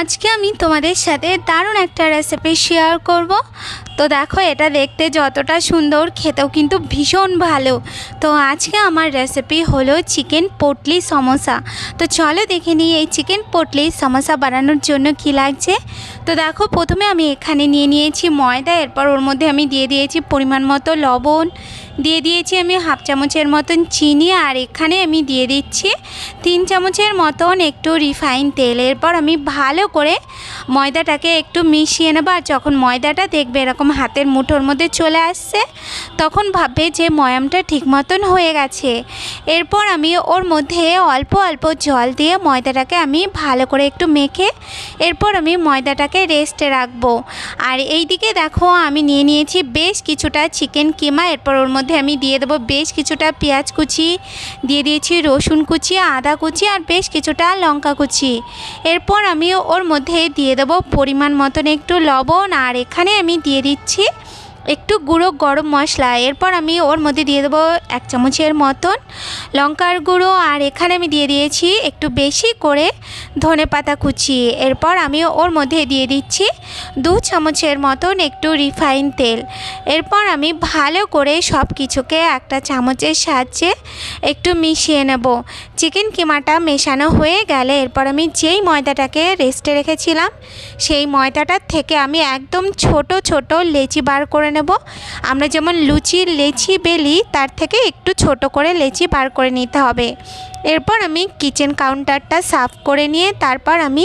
আজকে আমি তোমাদের সাথে দারুণ একটা রেসিপি শেয়ার করব। তো দেখো, এটা দেখতে যতটা সুন্দর, খেতেও কিন্তু ভীষণ ভালো। তো আজকে আমার রেসিপি হলো চিকেন পটলি সমোসা তো চলো দেখে নিই এই চিকেন পটলি সমোসা বানানোর জন্য কি লাগছে। তো দেখো, প্রথমে আমি এখানে নিয়ে নিয়েছি ময়দা, এরপর ওর মধ্যে আমি দিয়ে দিয়েছি পরিমাণ মতো লবণ। দিয়ে দিয়েছি আমি হাফ চামচের মতন চিনি, আর এখানে আমি দিয়ে দিচ্ছি তিন চামচের মতন একটু রিফাইন তেল। এরপর আমি ভালো করে ময়দাটাকে একটু মিশিয়ে নেব আর যখন ময়দাটা দেখবে এরকম হাতের মুঠোর মধ্যে চলে আসছে, তখন ভাববে যে ময়ামটা ঠিক মতন হয়ে গেছে। এরপর আমি ওর মধ্যে অল্প অল্প জল দিয়ে ময়দাটাকে আমি ভালো করে একটু মেখে, এরপর আমি ময়দাটাকে রেস্টে রাখব। আর এই দিকে দেখো আমি নিয়ে নিয়েছি বেশ কিছুটা চিকেন কিমা, এরপর ওর মধ্যে আমি দিয়ে দেবো বেশ কিছুটা পেঁয়াজ কুচি, দিয়ে দিয়েছি রসুন কুচি, আদা কুচি আর বেশ কিছুটা লঙ্কা কুচি। এরপর আমি ওর মধ্যে দিয়ে দেবো পরিমাণ মতন একটু লবণ আর এখানে আমি দিয়ে দিচ্ছি একটু গুঁড়ো গরম মশলা, এরপর আমি ওর মধ্যে দিয়ে দেবো এক চামচের মতন লঙ্কার গুঁড়ো, আর এখানে আমি দিয়ে দিয়েছি একটু বেশি করে ধনে পাতা কুচি। এরপর আমি ওর মধ্যে দিয়ে দিচ্ছি দু চামচের মতন একটু রিফাইন তেল। এরপর আমি ভালো করে সব কিছুকে একটা চামচের সাহায্যে একটু মিশিয়ে নেব। চিকেন কিমাটা মেশানো হয়ে গেলে এরপর আমি যেই ময়দাটাকে রেস্টে রেখেছিলাম, সেই ময়দাটার থেকে আমি একদম ছোট ছোট লেচি বার করে নেব। আমরা যেমন লুচির লেচি, বেলি, তার থেকে একটু ছোট করে লেচি বার করে নিতে হবে। এরপর আমি কিচেন কাউন্টারটা সাফ করে নিয়ে তারপর আমি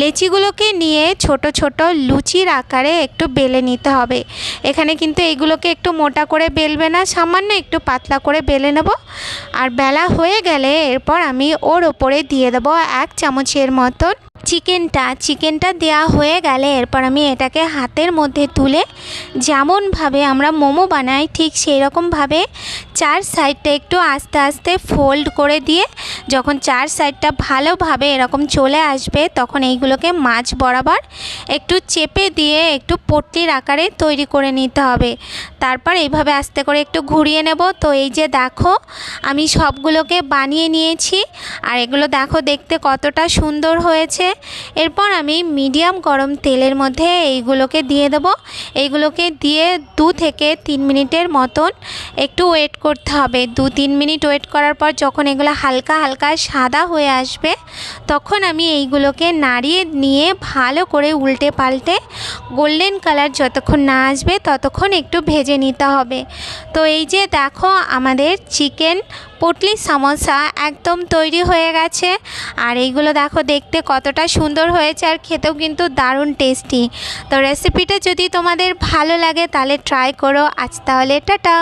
লেচিগুলোকে নিয়ে ছোট ছোট লুচির আকারে একটু বেলে নিতে হবে। এখানে কিন্তু এইগুলোকে একটু মোটা করে বেলবে না, সামান্য একটু পাতলা করে বেলে নেব। আর বেলা হয়ে গেলে এরপর আমি ওর ওপরে দিয়ে দেবো এক চামচের মতন চিকেনটা চিকেনটা দেওয়া হয়ে গেলে এরপর আমি এটাকে হাতের মধ্যে তুলে যেমনভাবে আমরা মোমো বানাই, ঠিক সেই রকমভাবে চার সাইডটা একটু আস্তে আস্তে ফোল্ড করে দিয়ে যখন চার সাইডটা ভালোভাবে এরকম চলে আসবে, তখন এইগুলোকে মাছ বরাবর একটু চেপে দিয়ে একটু পট্টির আকারে তৈরি করে নিতে হবে। তারপর এইভাবে আস্তে করে একটু ঘুরিয়ে নেব। তো এই যে দেখো, আমি সবগুলোকে বানিয়ে নিয়েছি। আর এগুলো দেখো দেখতে কতটা সুন্দর হয়েছে। এরপর আমি মিডিয়াম গরম তেলের মধ্যে এইগুলোকে দিয়ে দেব। এইগুলোকে দিয়ে দু থেকে তিন মিনিটের মতন একটু ওয়েট করতে হবে। দু তিন মিনিট ওয়েট করার পর যখন এগুলো হালকা হালকা সাদা হয়ে আসবে, তখন আমি এইগুলোকে নাড়িয়ে নিয়ে ভালো করে উল্টে পাল্টে গোল্ডেন কালার যতক্ষণ না আসবে, ততক্ষণ একটু ভেজে নিতে হবে। তো এই যে দেখো আমাদের চিকেন পটলি সমোসা একদম তৈরি হয়ে গেছে। আর এইগুলো দেখো দেখতে কতটা সুন্দর হয়েছে আর খেতেও কিন্তু দারুণ টেস্টি তো রেসিপিটা যদি তোমাদের ভালো লাগে তাহলে ট্রাই করো। আজ তাহলে টাটা।